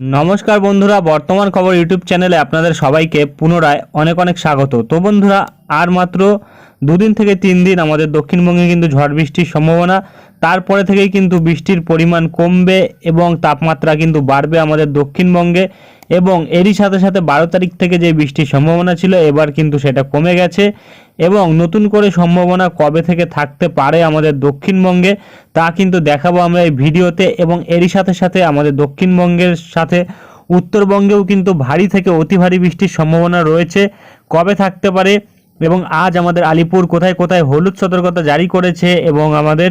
নমস্কার বন্ধুরা, বর্তমান খবর ইউটিউব চ্যানেলে আপনাদের সবাইকে পুনরায় অনেক অনেক স্বাগত। তো বন্ধুরা, আর মাত্র দুদিন থেকে তিন দিন আমাদের দক্ষিণবঙ্গে কিন্তু ঝড় বৃষ্টির সম্ভাবনা। তারপরে থেকেই কিন্তু বৃষ্টির পরিমাণ কমবে এবং তাপমাত্রা কিন্তু বাড়বে আমাদের দক্ষিণবঙ্গে এবং এরই সাথে সাথে বারো তারিখ থেকে যে বৃষ্টির সম্ভাবনা ছিল, এবার কিন্তু সেটা কমে গেছে এবং নতুন করে সম্ভাবনা কবে থেকে থাকতে পারে আমাদের দক্ষিণবঙ্গে, তা কিন্তু দেখাবো আমরা এই ভিডিওতে এবং এরই সাথে সাথে আমাদের দক্ষিণবঙ্গের সাথে উত্তরবঙ্গেও কিন্তু ভারী থেকে অতি ভারী বৃষ্টির সম্ভাবনা রয়েছে, কবে থাকতে পারে এবং আজ আমাদের আলিপুর কোথায় কোথায় হলুদ সতর্কতা জারি করেছে এবং আমাদের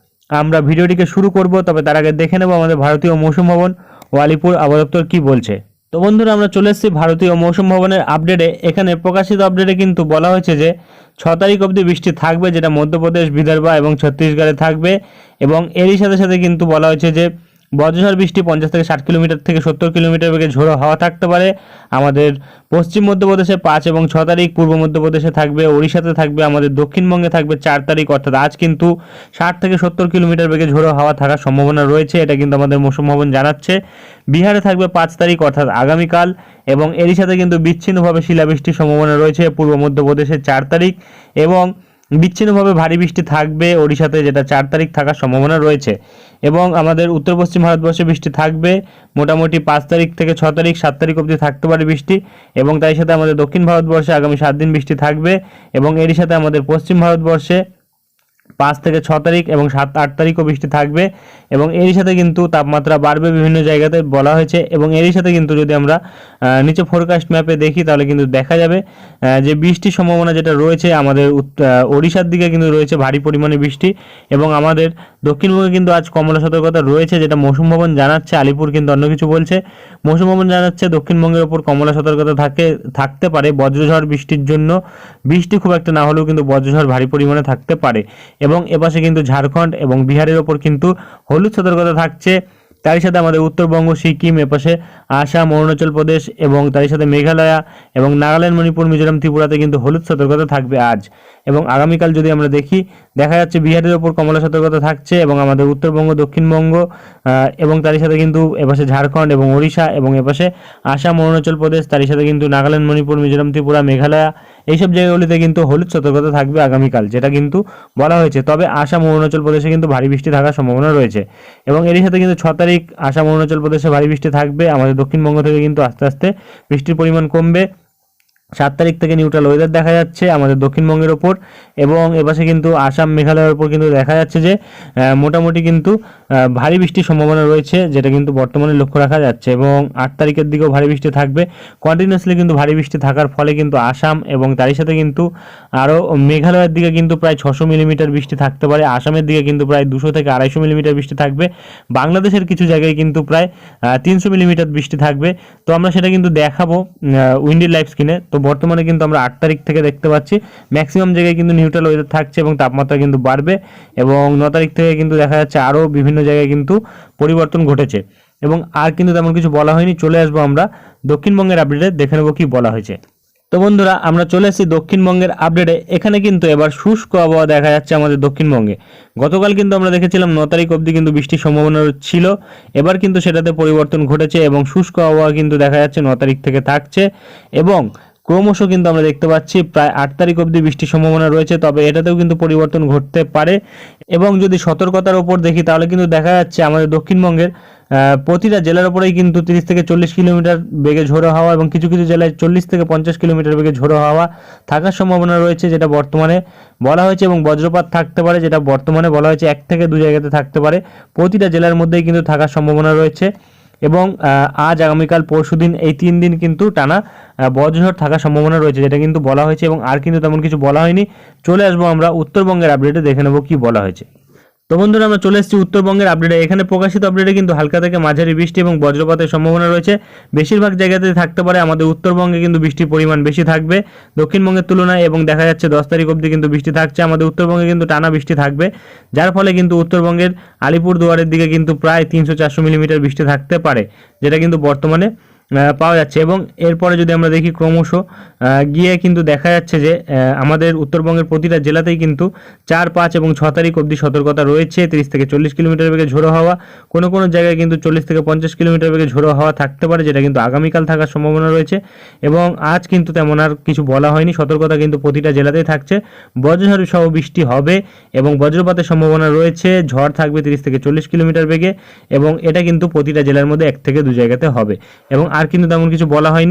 আমরা ভিডিওটিকে শুরু করব, তবে তার আগে দেখে নেব আমাদের ভারতীয় মৌসুম ভবন ও আলিপুর কি কী বলছে। তো বন্ধুরা, আমরা চলে এসেছি ভারতীয় মৌসুম ভবনের আপডেটে। এখানে প্রকাশিত আপডেটে কিন্তু বলা হয়েছে যে, ছ তারিখ অবধি বৃষ্টি থাকবে, যেটা মধ্যপ্রদেশ, বিদর্ভা এবং ছত্তিশগড়ে থাকবে। এবং এরই সাথে সাথে কিন্তু বলা হয়েছে যে বজ্রঝড় বৃষ্টি পঞ্চাশ থেকে ষাট কিলোমিটার থেকে সত্তর কিলোমিটার বেগে ঝোড়ো হাওয়া থাকতে পারে। আমাদের পশ্চিম মধ্যপ্রদেশে পাঁচ এবং ছ তারিখ, পূর্ব মধ্যপ্রদেশে থাকবে, ওড়িশাতে থাকবে, আমাদের দক্ষিণবঙ্গে থাকবে চার তারিখ, অর্থাৎ আজ কিন্তু ষাট থেকে সত্তর কিলোমিটার বেগে ঝোড়ো হাওয়া থাকার সম্ভাবনা রয়েছে, এটা কিন্তু আমাদের মৌসুম ভবন জানাচ্ছে। বিহারে থাকবে পাঁচ তারিখ, অর্থাৎ আগামীকাল, এবং এরই সাথে কিন্তু বিচ্ছিন্নভাবে শিলাবৃষ্টির সম্ভাবনা রয়েছে, পূর্ব মধ্যপ্রদেশে চার তারিখ, এবং বিচ্ছিন্নভাবে ভারী বৃষ্টি থাকবে, ওড়িশাতে যেটা চার তারিখ থাকার সম্ভাবনা রয়েছে এবং আমাদের উত্তর পশ্চিম ভারতবর্ষে বৃষ্টি থাকবে, মোটামুটি পাঁচ তারিখ থেকে ছ তারিখ, সাত তারিখ অবধি থাকতে পারে বৃষ্টি এবং তাই সাথে আমাদের দক্ষিণ ভারতবর্ষে আগামী সাত দিন বৃষ্টি থাকবে এবং এরই সাথে আমাদের পশ্চিম ভারতবর্ষে পাঁচ থেকে ছ তারিখ এবং সাত, আট তারিখও বৃষ্টি থাকবে এবং এরই সাথে কিন্তু তাপমাত্রা বাড়বে বিভিন্ন জায়গাতে বলা হয়েছে এবং এরই সাথে কিন্তু যদি আমরা নিচে ফোরকাস্ট ম্যাপে দেখি তাহলে কিন্তু দেখা যাবে যে বৃষ্টির সম্ভাবনা যেটা রয়েছে আমাদের ওড়িশার দিকে কিন্তু রয়েছে ভারী পরিমাণে বৃষ্টি এবং আমাদের দক্ষিণবঙ্গে কিন্তু আজ কমলা সতর্কতা রয়েছে যেটা মৌসুম ভবন জানাচ্ছে, আলিপুর কিন্তু অন্য কিছু বলছে। মৌসুম ভবন জানাচ্ছে দক্ষিণবঙ্গের ওপর কমলা সতর্কতা থাকে, থাকতে পারে বজ্রঝড় বৃষ্টির জন্য। বৃষ্টি খুব একটা না হলেও কিন্তু বজ্রঝড় ভারী পরিমাণে থাকতে পারে এবং এপাশে কিন্তু ঝাড়খণ্ড এবং বিহারের ওপর কিন্তু হলুদ সতর্কতা থাকছে। তারই সাথে আমাদের উত্তরবঙ্গ, সিকিম, এপাশে আসাম, অরুণাচল প্রদেশ এবং তারই সাথে মেঘালয়া এবং নাগাল্যান্ড, মণিপুর, মিজোরাম, ত্রিপুরাতে কিন্তু হলুদ সতর্কতা থাকবে আজ। এবং আগামীকাল যদি আমরা দেখি, দেখা যাচ্ছে বিহারের ওপর কমলা সতর্কতা থাকছে এবং আমাদের উত্তরবঙ্গ, দক্ষিণবঙ্গ এবং তারই সাথে কিন্তু এপাশে ঝাড়খণ্ড এবং ওড়িশা এবং এপাশে আসাম, অরুণাচল প্রদেশ, তারই সাথে কিন্তু নাগাল্যান্ড, মণিপুর, মিজোরাম, ত্রিপুরা, মেঘালয়া, এইসব জায়গাগুলিতে কিন্তু হলুদ সতর্কতা থাকবে আগামীকাল, যেটা কিন্তু বলা হয়েছে। তবে আসাম, অরুণাচল প্রদেশে কিন্তু ভারী বৃষ্টি থাকার সম্ভাবনা রয়েছে এবং এরই সাথে কিন্তু ছ তারিখ আসাম, অরুণাচল প্রদেশে ভারী বৃষ্টি থাকবে। আমাদের দক্ষিণবঙ্গ থেকে কিন্তু আস্তে আস্তে বৃষ্টির পরিমাণ কমবে। সাত তারিখ থেকে নিউট্রাল ওয়েদার দেখা যাচ্ছে আমাদের দক্ষিণবঙ্গের ওপর এবং এপাশে কিন্তু আসাম, মেঘালয়ের ওপর কিন্তু দেখা যাচ্ছে যে মোটামুটি কিন্তু ভারী বৃষ্টির সম্ভাবনা রয়েছে, যেটা কিন্তু বর্তমানে লক্ষ্য রাখা যাচ্ছে এবং আট তারিখের দিকেও ভারী বৃষ্টি থাকবে। কন্টিনিউসলি কিন্তু ভারী বৃষ্টি থাকার ফলে কিন্তু আসাম এবং তারই সাথে কিন্তু আরও মেঘালয়ের দিকে কিন্তু প্রায় ছশো মিলিমিটার বৃষ্টি থাকতে পারে, আসামের দিকে কিন্তু প্রায় দুশো থেকে আড়াইশো মিলিমিটার বৃষ্টি থাকবে, বাংলাদেশের কিছু জায়গায় কিন্তু প্রায় তিনশো মিলিমিটার বৃষ্টি থাকবে। তো আমরা সেটা কিন্তু দেখাবো উইন্ডি লাইফ স্ক্রিনে তো বর্তমানে কিন্তু আমরা আট তারিখ থেকে দেখতে পাচ্ছি। ম্যাক্সিমাম জায়গায় কিন্তু নিউট্রাল ওয়েদার থাকছে এবং তাপমাত্রা কিন্তু বাড়বে এবং ন তারিখ থেকে কিন্তু দেখা যাচ্ছে আরও বিভিন্ন জায়গায় কিন্তু পরিবর্তন ঘটেছে। এবং আর কিন্তু তেমন কিছু বলা হয়নি। চলে আসব আমরা দক্ষিণবঙ্গের আপডেটে দেখে নেব কি বলা হয়েছে। তো বন্ধুরা, আমরা চলে এসেছি দক্ষিণবঙ্গের আপডেটে এখানে কিন্তু এবার শুষ্ক আবহাওয়া দেখা যাচ্ছে আমাদের দক্ষিণবঙ্গে। গতকাল কিন্তু আমরা দেখেছিলাম ন তারিখ অবধি কিন্তু বৃষ্টির সম্ভাবনা ছিল। এবার কিন্তু সেটাতে পরিবর্তন ঘটেছে এবং শুষ্ক আবহাওয়া কিন্তু দেখা যাচ্ছে ন তারিখ থেকে থাকছে। এবং ক্রমশ কিন্তু আমরা দেখতে পাচ্ছি প্রায় আট তারিখ অবধি বৃষ্টির সম্ভাবনা রয়েছে, তবে এটাতেও কিন্তু পরিবর্তন ঘটতে পারে। এবং যদি সতর্কতার ওপর দেখি, তাহলে কিন্তু দেখা যাচ্ছে আমাদের দক্ষিণবঙ্গের প্রতিটা জেলার ওপরেই কিন্তু তিরিশ থেকে চল্লিশ কিলোমিটার বেগে ঝোড়ো হাওয়া এবং কিছু কিছু জেলায় চল্লিশ থেকে পঞ্চাশ কিলোমিটার বেগে ঝোড়ো হাওয়া থাকার সম্ভাবনা রয়েছে, যেটা বর্তমানে বলা হয়েছে এবং বজ্রপাত থাকতে পারে, যেটা বর্তমানে বলা হয়েছে এক থেকে দু জায়গাতে থাকতে পারে। প্রতিটা জেলার মধ্যেই কিন্তু থাকার সম্ভাবনা রয়েছে। এবং আজ আগামীকাল পরশু দিন এই তিন দিন কিন্তু টানা বজ্রঝড় থাকার সম্ভাবনা রয়েছে, যেটা কিন্তু বলা হয়েছে এবং আর কিন্তু তেমন কিছু বলা হয়নি। চলে আসব আমরা উত্তরবঙ্গের আপডেটে দেখে নেব কি বলা হয়েছে। তো বন্ধুরা, আমরা চলে এসেছি উত্তরবঙ্গের আপডেটে এখানে প্রকাশিত আপডেটে কিন্তু হালকা থেকে মাঝারি বৃষ্টি এবং বজ্রপাতের সম্ভাবনা রয়েছে। বেশিরভাগ জায়গাতে থাকতে পারে আমাদের উত্তরবঙ্গে কিন্তু বৃষ্টির পরিমাণ বেশি থাকবে। দক্ষিণবঙ্গের তুলনায় এবং দেখা যাচ্ছে দশ তারিখ অবধি কিন্তু বৃষ্টি থাকছে। আমাদের উত্তরবঙ্গে কিন্তু টানা বৃষ্টি থাকবে। যার ফলে কিন্তু উত্তরবঙ্গের আলিপুর দুয়ারের দিকে কিন্তু প্রায় তিনশো চারশো মিলিমিটার বৃষ্টি থাকতে পারে, যেটা কিন্তু বর্তমানে পাওয়া যাচ্ছে। এবং এরপরে যদি আমরা দেখি ক্রমশ গিয়ে কিন্তু দেখা যাচ্ছে যে আমাদের উত্তরবঙ্গের প্রতিটা জেলাতেই কিন্তু চার, পাঁচ এবং ছ তারিখ অবধি সতর্কতা রয়েছে। তিরিশ থেকে চল্লিশ কিলোমিটার বেগে ঝোড়ো হাওয়া। কোনো কোনো জায়গায় কিন্তু চল্লিশ থেকে পঞ্চাশ কিলোমিটার বেগে ঝোড়ো হাওয়া থাকতে পারে, যেটা কিন্তু আগামীকাল থাকার সম্ভাবনা রয়েছে। এবং আজ কিন্তু তেমন আর কিছু বলা হয়নি। সতর্কতা কিন্তু প্রতিটা জেলাতেই থাকছে। বজ্রঝড় সহ বৃষ্টি হবে এবং বজ্রপাতের সম্ভাবনা রয়েছে। ঝড় থাকবে তিরিশ থেকে চল্লিশ কিলোমিটার বেগে এবং এটা কিন্তু প্রতিটা জেলার মধ্যে এক থেকে দু জায়গাতে হবে। এবং আর কিন্তু তেমন কিছু বলা হয়নি।